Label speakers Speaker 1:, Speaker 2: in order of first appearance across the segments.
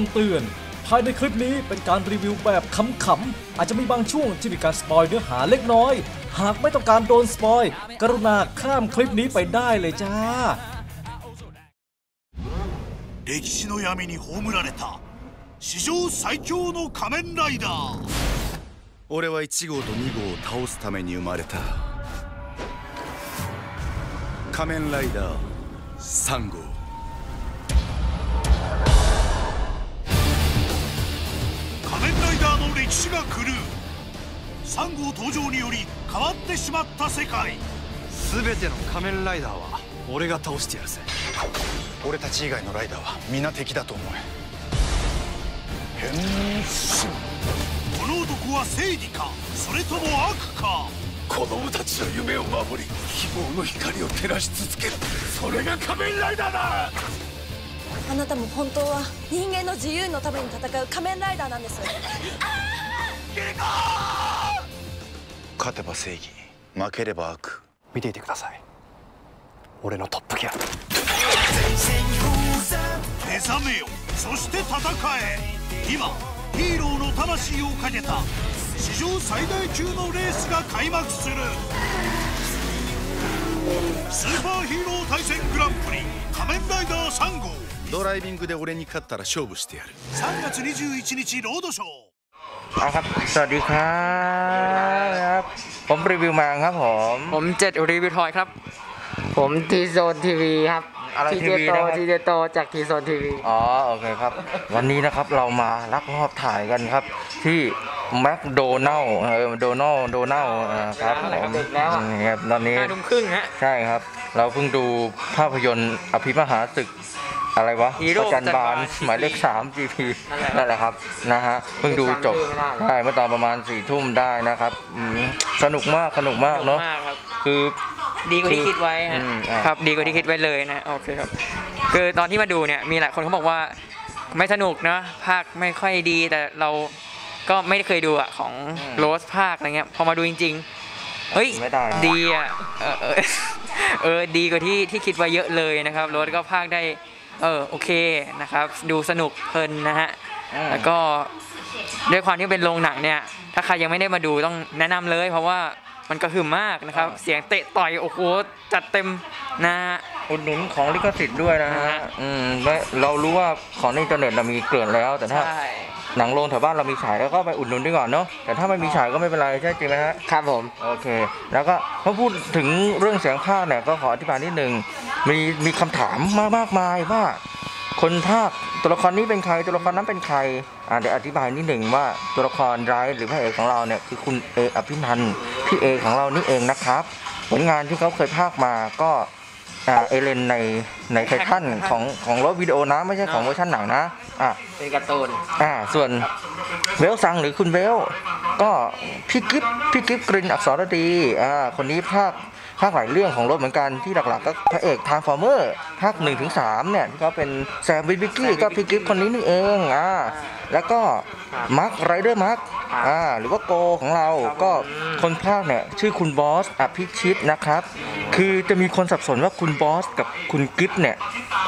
Speaker 1: ำเตือน ภายในคลิปนี้เป็นการรีวิวแบบขำๆ อาจจะมีบางช่วงที่มีการสปอยเนื้อหาเล็กน้อย หากไม่ต้องการโดนสปอย กรุณาข้ามคลิปนี้ไปได้เลยจ้า
Speaker 2: 歴史の闇に葬られた史上最強の仮面ライダー
Speaker 3: 俺は1号と2号を倒すために生まれた仮面ライダー3号
Speaker 2: 歴史が狂う。3号登場により変わってしまった世界。
Speaker 4: 全ての仮面ライダーは俺が倒してやるぜ。
Speaker 3: 俺たち以外のライダーは皆敵だと思え。変身。
Speaker 2: この男は正義か？それとも悪か？
Speaker 3: 子供たちの夢を守り希望の光を照らし続ける。それが仮面ライダーだ！
Speaker 5: あなたも本当は人間の自由のために戦う仮面ライダーなんです
Speaker 3: 勝てば正義。負ければ悪。
Speaker 4: 見ていてください。俺のトップギア。
Speaker 2: 目覚めよ。そして戦え。今ヒーローの魂をかけた。史上最大級のレースが開幕する。スーパーヒーロー対戦グランプリ。仮面ライダー3号。
Speaker 3: ドライビングで俺に勝ったら勝負してやる。
Speaker 2: 3月21日ロードショー
Speaker 6: เอาครับ สวัสดีครับ ผมรีวิวมาครับผม
Speaker 7: ผมเจ็ดรีวิวทอยครับ ผมทีโซนทีวีครับ
Speaker 6: อะไร
Speaker 7: ที
Speaker 6: ที
Speaker 7: เจ
Speaker 6: วี
Speaker 7: โต
Speaker 6: นะครับ
Speaker 7: ทีเจโตจากทีโซนทีวี
Speaker 6: อ๋อโอเคครับ วันนี้นะครับเรามาลักลอบถ่ายกันครับ ที่แมคโดนัลเออโดนัลโดนัลครับ
Speaker 7: เวลาอะไร
Speaker 6: ผม
Speaker 7: ดึกแล้วอะ
Speaker 6: นี่ครับตอนนี้
Speaker 7: ห้าทุ่มครึ่งฮะ
Speaker 6: ใช่ครับ เราเพิ่งดูภาพยนตร์อภิมหาศึก อะไรวะ
Speaker 7: ฮีโร่
Speaker 6: ประจันบาล
Speaker 7: ประจันบาล
Speaker 6: หมายเลขสาม GP
Speaker 7: นั่นแหละ
Speaker 6: นั่นแหละครับนะฮะเพิ่งดูจบ
Speaker 7: จำชื่อไม่ได้
Speaker 6: ใช่เมื่อตอนประมาณสี่ทุ่มได้นะครับอืมสนุกมากสนุกมากเนาะ
Speaker 7: มากครับ
Speaker 6: คือ
Speaker 7: ดีกว่าที่คิดไว้ฮะ
Speaker 6: อืมอะ
Speaker 7: ครับ ดีกว่าที่คิดไว้เลยนะ โอเคครับ คือตอนที่มาดูเนี่ย มีหลายคนเขาบอกว่าไม่สนุกนะ ภาคไม่ค่อยดี แต่เราก็ไม่ได้เคยดูอะของโรสภาคอะไรเงี้ย พอมาดูจริงๆ เฮ้ย
Speaker 6: ไม่ได้นะ
Speaker 7: ดีอะเออเออเออ ดีกว่าที่ที่คิดไว้เยอะเลยนะครับ โรสก็ภาคได้ เออโอเคนะครับ ดูสนุกเพลินนะฮะ
Speaker 6: อืม
Speaker 7: แล้วก็ด้วยความที่เป็นโรงหนังเนี่ย ถ้าใครยังไม่ได้มาดูต้องแนะนำเลย เพราะว่ามันกระหึ่มมากนะครับ เสียงเตะต่อยโอ้โหจัดเต็มนะฮะ
Speaker 6: อุดหนุนของลิขสิทธิ์ด้วยนะฮะ
Speaker 7: ฮะ
Speaker 6: อืมและเรารู้ว่าของในอินเทอร์เน็ตเรามีเกลื่อนแล้วแต่ถ้า
Speaker 7: ใช่
Speaker 6: หนังโรงแถวบ้านเรามีฉายแล้วก็ไปอุดหนุนดีก่อนเนาะแต่ถ้าไม่มีฉายก็ไม่เป็นไรใช่จริงไหมฮะ
Speaker 7: ครับผม
Speaker 6: โอเค แล้วก็พอพูดถึงเรื่องเสียงภาคเนี่ยก็ขออธิบายนิดนึงมีมีคำถามมามากมายว่า คนภาคตัวละครนี้เป็นใครตัวละครนั้นเป็นใครอ่าเดี๋ยวอธิบายนิดหนึ่งว่าตัวละครร้ายหรือพระเอกของเราเนี่ยคือคุณเออภินันท์พี่เอของเรานี่เองนะครับ ผลงานที่เขาเคยภาคมาก็ อ่าเอเลนในในไททันของของรถวิดีโอนะไม่ใช่ของเวอร์ชันหนังนะอะ
Speaker 7: เป็นการ์ตูน
Speaker 6: อ่าส่วนเวลซังหรือคุณเวลก็พี่กิฟพี่กิฟกรินอักษรดีอ่าคนนี้ภาค ภาคหลายเรื่องของรถเหมือนกันที่หลักๆ ก็พระเอกทานฟอร์เมอร์ภาค1นถึงสเนี่ยที่เขาเป็นแซมวินวิกกี้ก็พี่กิฟคนนี้นี่เองอ่าแล้วก็มาร์คไรเดอร์มาร์คอ่าหรือว่าโกของเราก็คนภาคเนี่ยชื่อคุณบอสอภิชิตนะครับ คือจะมีคนสับสนว่าคุณบอสกับคุณกิฟเนี่ย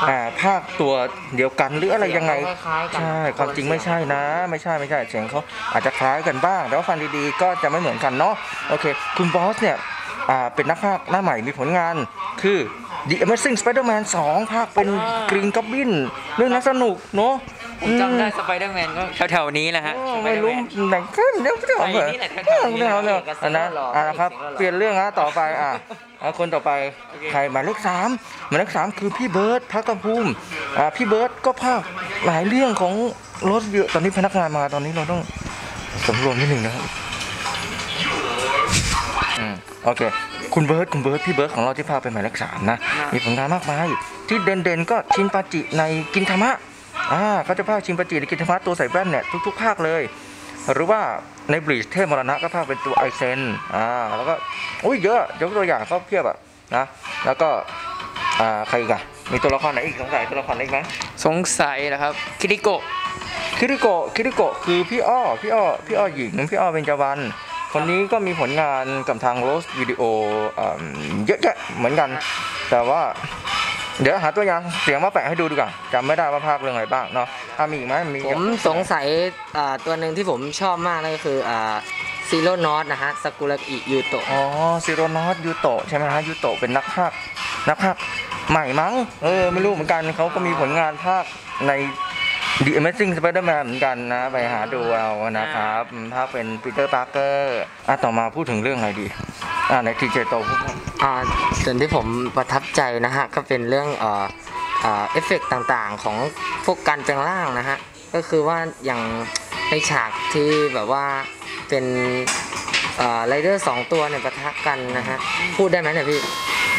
Speaker 6: อ่าภาคตัวเดียวกันหรืออะไรยังไง
Speaker 7: คล้ายๆกัน
Speaker 6: ใช่ความจริงไม่ใช่นะ ไม่ใช่ไม่ใช่เสียงเขาอาจจะคล้ายกันบ้างแต่ว่าฟังดีๆก็จะไม่เหมือนกันเนาะโอเค คุณบอสเนี่ยอ่า เป็นนักภาคหน้าใหม่มีผลงานคือ The Amazing Spider-Man 2 ภาคเป็น Green Goblin เรื่องนั้นสนุกเนาะ
Speaker 7: ผมจำได้สไปเดอร์แมนก็แถวๆนี้แหละฮะ
Speaker 6: อื
Speaker 7: ส
Speaker 6: ม
Speaker 7: ไป
Speaker 6: ไม่
Speaker 7: เดอร์
Speaker 6: รู้
Speaker 7: แมน
Speaker 6: ไหนขึ้นเดี๋ยวเดี๋ยว
Speaker 7: ไอ้
Speaker 6: เดี๋ยว
Speaker 7: นี่แหละ
Speaker 6: เดี๋ยวเดี๋ยวเดี๋ยว
Speaker 7: เอกสาร
Speaker 6: อันนะ
Speaker 7: หล่อ
Speaker 6: อะนะครับ
Speaker 7: เอกสารหล่อ
Speaker 6: เปลี่ยนเรื่องนะต่อไปอะอะคนต่อไป
Speaker 7: โอเค
Speaker 6: ใครหมายเลขสามหมายเลขสามคือพี่เบิร์ดพักกระพุ่มอ่าพี่เบิร์ดก็ภาคหลายเรื่องของรถเยอะตอนนี้พนักงานมาตอนนี้เราต้องสำรวมนิดหนึ่งนะครับอืม โอเค คุณเบิร์ดคุณเบิร์ดพี่เบิร์ดของเราที่พาไปหมายเลขสามนะ มีผลงานมากมายที่เด่นๆก็ชินปาจิในกินธรรมะอ่าเขาจะพากชินปาจิในกินธรรมะตัวใส่แว่นเนี่ยทุก ๆ ภาคเลย หรือว่าในบริดเทพมรณะก็ภาคเป็นตัวไอเซนอ่าแล้วก็โอ้ยเยอะยกตัวอย่างเขาเพียบอะนะแล้วก็อ่าใครอีกอะมีตัวละครไหนอีกสงสัยตัวละครไหนอีกไหม
Speaker 7: สงสัยนะครับ คิริโกะ
Speaker 6: คิริโกะคิริโกะคือพี่อ้อพี่อ้อพี่อ้อหญิงพี่อ้อเบญจวรรณ คนนี้ก็มีผลงานกับทางโรสวิดีโอเยอะแยะเหมือนกัน แต่ว่าเดี๋ยวหาตัวอย่างเสียงมาแปะให้ดูดีกว่าจำไม่ได้ว่าภาคเรื่องอะไรบ้างเนาะอะมีอีกไหมมี
Speaker 8: ผมสงสัยอ่าตัวหนึ่งที่ผมชอบมากนั่นก็คืออ่าซีโร่นอตนะฮะสกุลกิยูโตะ
Speaker 6: อ๋อซิโรนอสยูโตะใช่ไหมฮะยูโตะเป็นนักภาคนักภาคใหม่มั้งเออไม่รู้เหมือนกันเขาก็มีผลงานภาคใน The Amazing Spider-Man เหมือนกันนะ ไปหาดูเอานะครับภาคเป็นปีเตอร์ปาร์เกอร์อะต่อมาพูดถึงเรื่องอะไรดี อะในทีเจโตพูดบ้าง
Speaker 8: อ่าส่วนที่ผมประทับใจนะฮะ ก็เป็นเรื่องเอ่อเอ่อเอฟเฟกต์ต่างๆ ของพวกการแปลงร่างนะฮะ ก็คือว่าอย่างในฉากที่แบบว่าเป็นไรเดอร์สองตัวเนี่ยปะทะกันนะฮะ พูดได้ไหมเนี่ยพี่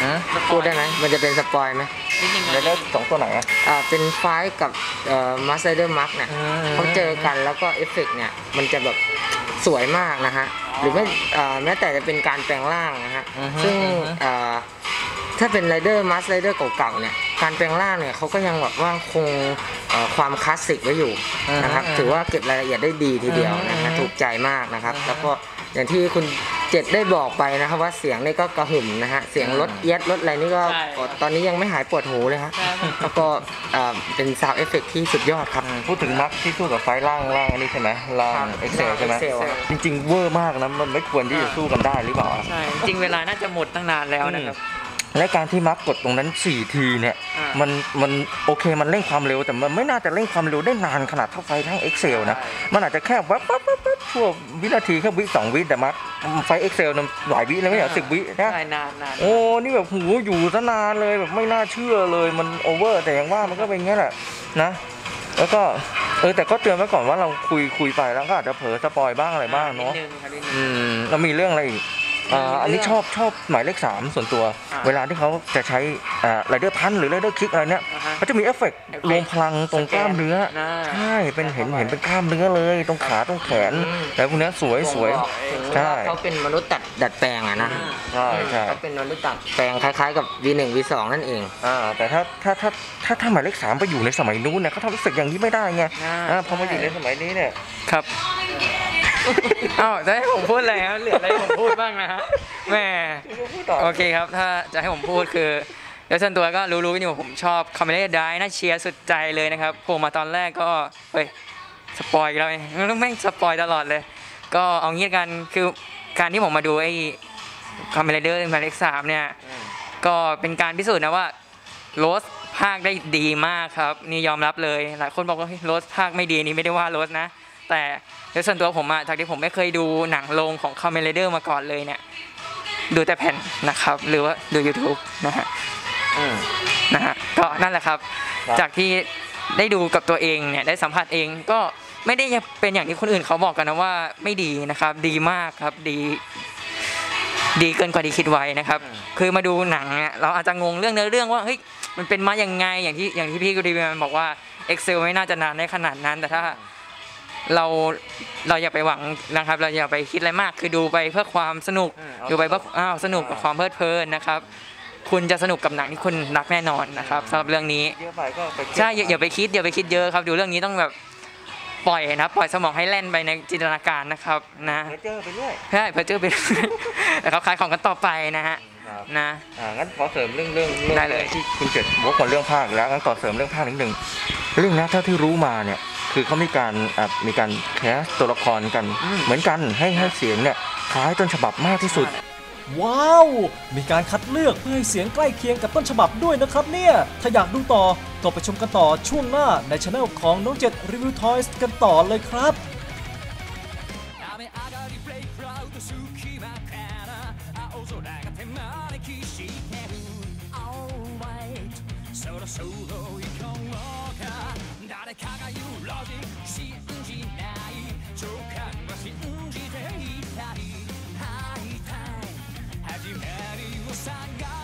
Speaker 6: ฮะ
Speaker 8: พูดได้ไหมมันจะเป็นสปอยไหม
Speaker 7: นิดนึง
Speaker 6: แล้ว
Speaker 7: เลย
Speaker 6: สองตัวไหนอะ
Speaker 8: อ่าเป็นไฟท์กับมาสเตอร์มาร์กเนี่ย
Speaker 6: อืม
Speaker 8: เขาเจอกันแล้วก็เอฟเฟกต์เนี่ยมันจะแบบสวยมากนะฮะหรือไม่อ่าแม้แต่จะเป็นการแปลงร่างนะฮะ
Speaker 6: อือฮึ
Speaker 8: ซึ่ง
Speaker 6: อือฮึ
Speaker 8: อ่าถ้าเป็นไรเดอร์มาสไรเดอร์เก่าๆเนี่ยการแปลงร่างเนี่ยเขาก็ยังแบบว่าคงเอ่อความคลาสสิกไว้อยู่นะครับถือว่าเก็บรายละเอียดได้ดีทีเดียวนะฮะถูกใจมากนะครับ แล้วก็ อย่างที่คุณเจ็ดได้บอกไปนะครับว่าเสียงนี่ก็กระหึ่มนะฮะเสียงรถเอียดรถอะไรนี่ก็ตอนนี้ยังไม่หายปวดหูเลยฮะแล้วก็อ่าเป็นซาวเอฟเฟกที่สุดยอดครับ
Speaker 6: พูดถึงมักที่สู้กับไฟล่างล่างอันนี้ใช่ไหมล่าง
Speaker 8: ครับ
Speaker 6: เอ็กเซลใช่ไหม
Speaker 8: Excel ครับ
Speaker 6: จริงๆเวอร์มากนะ มันไม่ควรที่จะสู้กันได้หรือเปล่า
Speaker 7: ใช่ จริงเวลาน่าจะหมดตั้งนานแล้วนะครับ
Speaker 6: และการที่มักกดตรงนั้น 4 ทีเนี่ย
Speaker 7: อ่ามั
Speaker 6: มันมันโอเคมันเร่งความเร็ว แต่มันไม่น่าจะเร่งความเร็วได้นานขนาดเท่าไฟทั้ง Excel นะมันอาจจะแค่วับวับวับวับชั่ววินาทีแค่วิสองวิแต่มักไฟ Excel นั้นหลายวิเลยไม่ใช่สิบวินะ
Speaker 7: ใช่นานนาน
Speaker 6: โอ้ นี่แบบหูอยู่ซะนานเลยแบบไม่น่าเชื่อเลยมันโอเวอร์แต่อย่างว่ามันก็เป็นอย่างนี้แหละนะ แล้วก็เออแต่ก็เตือนไว้ก่อนว่าเราคุยคุยไปแล้วก็อาจจะเผลอสปอยบ้างอะไรบ้างเนาะ
Speaker 7: ดนึงครับนิดนึง
Speaker 6: อืมแล้วมีเรื่องอะไรอีก อ่าอันนี้ชอบชอบหมายเลขสามส่วนตัว
Speaker 7: อ่า
Speaker 6: เวลาที่เขาจะใช้ไรเดอร์พันหรือไรเดอร์คิกอะไรเนี่ย
Speaker 7: อ่าฮะ
Speaker 6: เขาจะมีเอฟเฟกต์
Speaker 7: เอฟเฟกต์
Speaker 6: รวมพลังตรงกล้ามเนื้อ
Speaker 7: สแกนอ่า
Speaker 6: ใช่ เป็นเห็นเห็นเป็นกล้ามเนื้อเลย ตรงขาตรงแขนแล้วพวกเนี้ยสวยสวยใช่
Speaker 8: เขาเป็นมนุษย์ตัดดัดแปลงอะนะ
Speaker 6: ใช่ใช่
Speaker 8: เขาเป็นมนุษย์ดัดแปลงคล้ายๆกับ V1 V2 นั่นเอง
Speaker 6: อ่าแต่ถ้าถ้าถ้าถ้าถ้าหมายเลขสามไปอยู่ในสมัยนู้นเนี่ยเขาทำเอฟเฟกต์อย่างนี้ไม่ได้ไง
Speaker 7: อ่า
Speaker 6: อ่าพอมาอยู่ในสมัยนี้เนี่ย
Speaker 7: ครับ อ้าวจะให้ผมพูดอะไรครับเหลืออะไรให้ผมพูดบ้างนะฮะแหม่โอเคครับ ถ้าจะให้ผมพูดคือเดี๋ยวส่วนตัวก็รู้ๆกันอยู่ผมชอบคาเมเล่ไดน่าเชียร์สุดใจเลยนะครับโผล่มาตอนแรกก็เฮ้ยสปอยอีกแล้วไงแม่งสปอยตลอดเลย ก็เอางี้กันคือการที่ผมมาดูไอ้คาเมเล่เดอร์หมายเลขสามเนี่ย ก็เป็นการพิสูจน์นะว่าโรสภาคได้ดีมากครับ นี่ยอมรับเลย หลายคนบอกว่าเฮ้ยโรสภาคไม่ดีนี่ไม่ได้ว่าโรสนะ แต่โดยส่วนตัวผมอะจากที่ผมไม่เคยดูหนังโรงของคาเมเลเดอร์มาก่อนเลยเนี่ย ดูแต่แผ่นนะครับ หรือว่าดู YouTube นะฮะ
Speaker 6: อืม
Speaker 7: นะฮะก็นั่นแหละครับ
Speaker 6: ครับ
Speaker 7: จากที่ได้ดูกับตัวเองเนี่ยได้สัมผัสเองก็ไม่ได้เป็นอย่างที่คนอื่นเขาบอกกันนะว่าไม่ดีนะครับ ดีมากครับดี ดีเกินกว่าที่คิดไว้นะครับคือมาดูหนังเนี่ยเราอาจจะงงเรื่องเนื้อเรื่องว่าเฮ้ยมันเป็นมาอย่างไงอย่างที่อย่างที่พี่กรีแมนบอกว่า Excel ไม่น่าจะนานได้ขนาดนั้น แต่ถ้า เราเราอย่าไปหวังนะครับ เราอย่าไปคิดอะไรมาก คือดูไปเพื่อความสนุก
Speaker 6: อืมเอา
Speaker 7: ดูไปเพื่ออ้าวสนุกกับความเพลิดเพลินนะครับ คุณจะสนุกกับหนังที่คุณรักแน่นอนนะครับสำหรับเรื่องนี้
Speaker 6: เยอะไปก็ไปเครียด
Speaker 7: ใช่อย่าอย่าไปคิดอย่าไปคิดเยอะครับ ดูเรื่องนี้ต้องแบบปล่อยนะปล่อยสมองให้แล่นไปในจินตนาการนะครับนะ
Speaker 6: เดี๋ยวเจอไปเรื่อย
Speaker 7: ใช่เพอเจอไปแต่เขาขายของกันต่อไปนะฮะ
Speaker 6: ครับ
Speaker 7: นะ
Speaker 6: อ่างั้นขอเสริมเรื่องเรื่องเรื่อง
Speaker 7: ได้เลย
Speaker 6: ที่คุณเจ็ดวกมาเรื่องภาคแล้วงั้นขอเสริมเรื่องภาคนิดหนึ่งเรื่องนี้เท่าที่รู้มาเนี่ย คือเขามีการอ่ามีการแคสตัวละครกัน เหมือนกันให้ให้เสียงเนี่ยคล้ายต้นฉบับมากที่สุด
Speaker 1: ว้าว มีการคัดเลือกเพื่อให้เสียงใกล้เคียงกับต้นฉบับด้วยนะครับเนี่ย ถ้าอยากดูต่อ ก็ไปชมกันต่อช่วงหน้าในช anel ของน้องเจ็ดรีวิวทอยส์กันต่อเลยครับ
Speaker 9: そろそろ行こうか 誰かが言うロジック
Speaker 1: 信じない。直感は信じていたいハいたい。始まりを探す